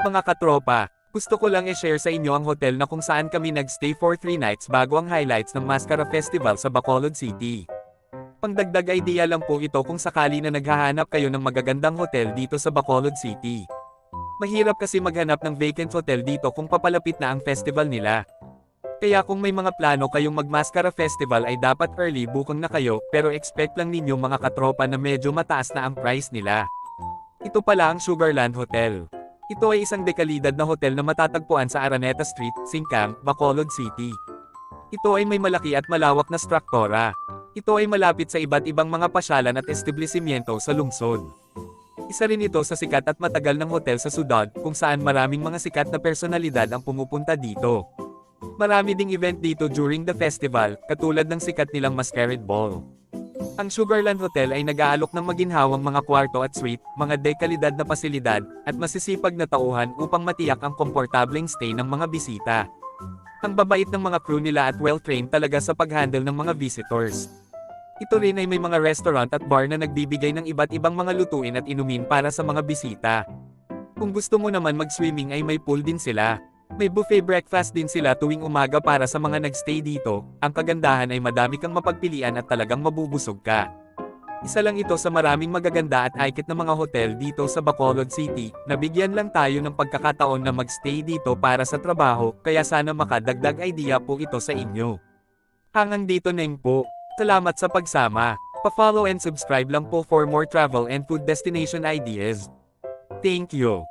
Mga katropa, gusto ko lang i-share sa inyo ang hotel na kung saan kami nagstay for 3 nights bago ang highlights ng Mascara Festival sa Bacolod City. Pangdagdag idea lang po ito kung sakali na naghahanap kayo ng magagandang hotel dito sa Bacolod City. Mahirap kasi maghanap ng vacant hotel dito kung papalapit na ang festival nila. Kaya kung may mga plano kayong mag-Mascara Festival ay dapat early booking na kayo pero expect lang ninyo mga katropa na medyo mataas na ang price nila. Ito pala ang Sugarland Hotel. Ito ay isang dekalidad na hotel na matatagpuan sa Araneta Street, Singkang, Bacolod City. Ito ay may malaki at malawak na struktura. Ito ay malapit sa iba't ibang mga pasyalan at establishmento sa lungsod. Isa rin ito sa sikat at matagal ng hotel sa Sudad kung saan maraming mga sikat na personalidad ang pumupunta dito. Marami ding event dito during the festival, katulad ng sikat nilang Masquerade Ball. Ang Sugarland Hotel ay nag-aalok ng maginhawang mga kwarto at suite, mga dekalidad na pasilidad, at masisipag na tauhan upang matiyak ang komportableng stay ng mga bisita. Ang babait ng mga crew nila at well-trained talaga sa pag-handle ng mga visitors. Ito rin ay may mga restaurant at bar na nagbibigay ng iba't ibang mga lutuin at inumin para sa mga bisita. Kung gusto mo naman mag-swimming ay may pool din sila. May buffet breakfast din sila tuwing umaga para sa mga nagstay dito. Ang kagandahan ay madami kang mapagpilian at talagang mabubusog ka. Isa lang ito sa maraming magaganda at high na mga hotel dito sa Bacolod City. Nabigyan lang tayo ng pagkakataon na magstay dito para sa trabaho, kaya sana makadagdag idea po ito sa inyo. Hanggang dito na po. Salamat sa pagsama. Pa-follow and subscribe lang po for more travel and food destination ideas. Thank you.